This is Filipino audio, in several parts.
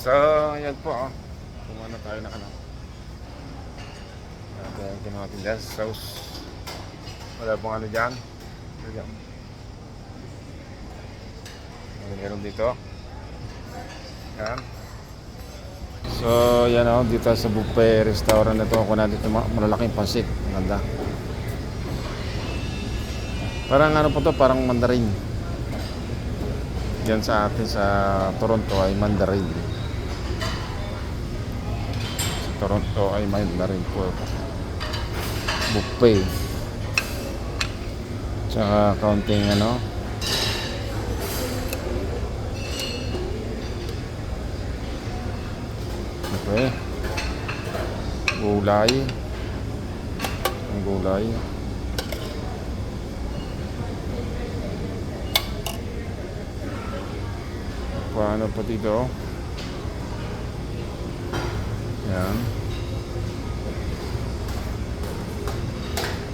So, ayan po oh. Kumuha na tayo ng ano. Yung kinuha natin dyan sa sauce. Wala pong ano dyan. Ano meron dito? Yan. So, yan o. Dito sa buffet restaurant na ito. Ako na dito ma- malalaking pansit. Ang Ganda. Parang ano po to, parang mandarin. Yan sa atin sa Toronto ay mandarin. Sa Toronto ay mandarin po. Buffet. Tsaka kaunting ano. Okay. Gulay. Ang gulay. Paano pa dito? Yan.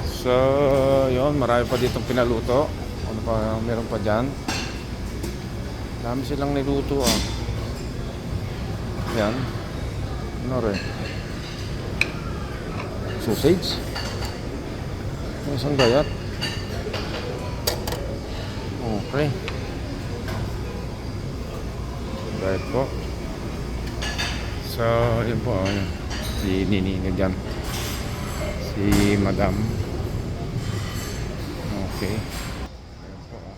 So, yun, marami pa ditong pinaluto. Ano pa, meron pa dyan. Dami silang niluto ah. Yan. Ano rin? Sausage? Isang gayat. Okay. Gayat po. So, yun po. oh, yun. Si Nini na dyan. Si Madam. Okay. Oh.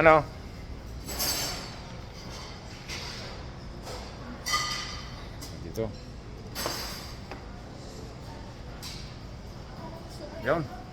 Ano? Dito. Yun.